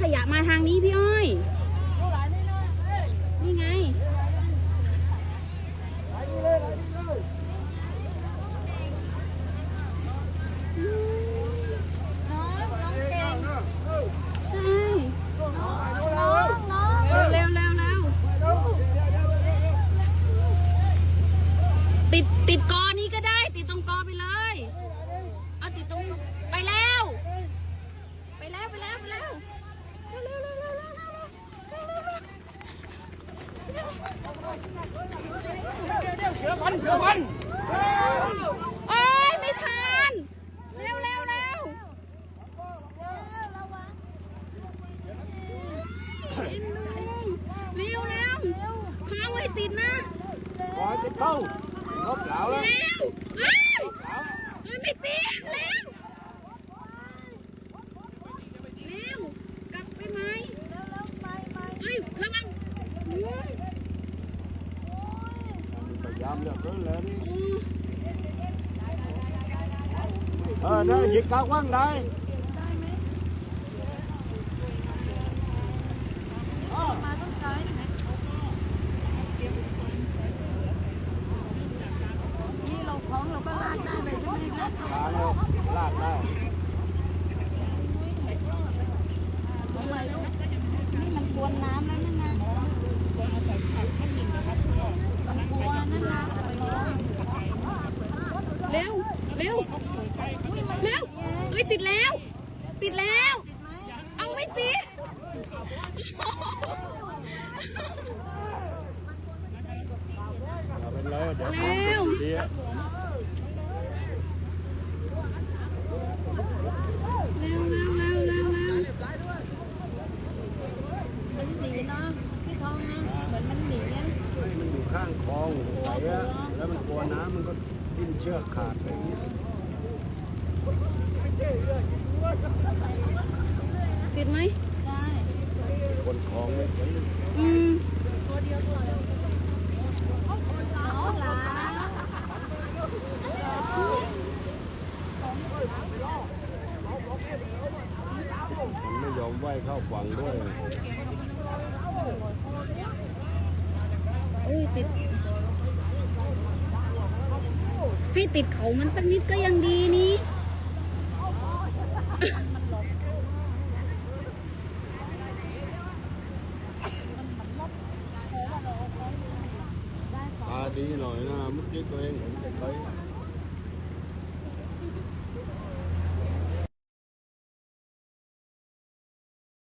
ขยะมาทางนี้พี่อ้อย นี่ไงน้องเก่งใช่ เร็วเร็วเร็วเร็วติดติดกอน มันเชื่อมันโอ้ยไม่ทัน เร็วเร็วเร็วเร็วเร็วค้างไว้ติดนะขอจะเข้าครบแล้วแล้วเร็วเอ้ยเอ้ยไม่ติดเร็วเร็วกลับไปไหมเอ้ยระวังโอ้ยพยา ยามเหลือเกินเลยเออเนี่ยหยิบกาว่างได้วนน้ำแล้วนะ เร็วเฮ้ยติดแล้ว ติดแล้ว เอาไม่ติดเร็นแล้วเดี๋ยวเดี๋ยวข้างคลองไหลแล้วมันกลัวน้ำมันก็ทิ้นเชือกขาดอะไรอย่างเงี้ย ติดไหมได้คนคลองไม่เป็นอืมน้องหลานมันไม่ยอมว่ายเข้าฝั่งด้วยเอ้ยติดให้ติดเขามันสักนิดก็ยังดีนี่ đi rồi nó mất chiếc của em cũng chạy thấy.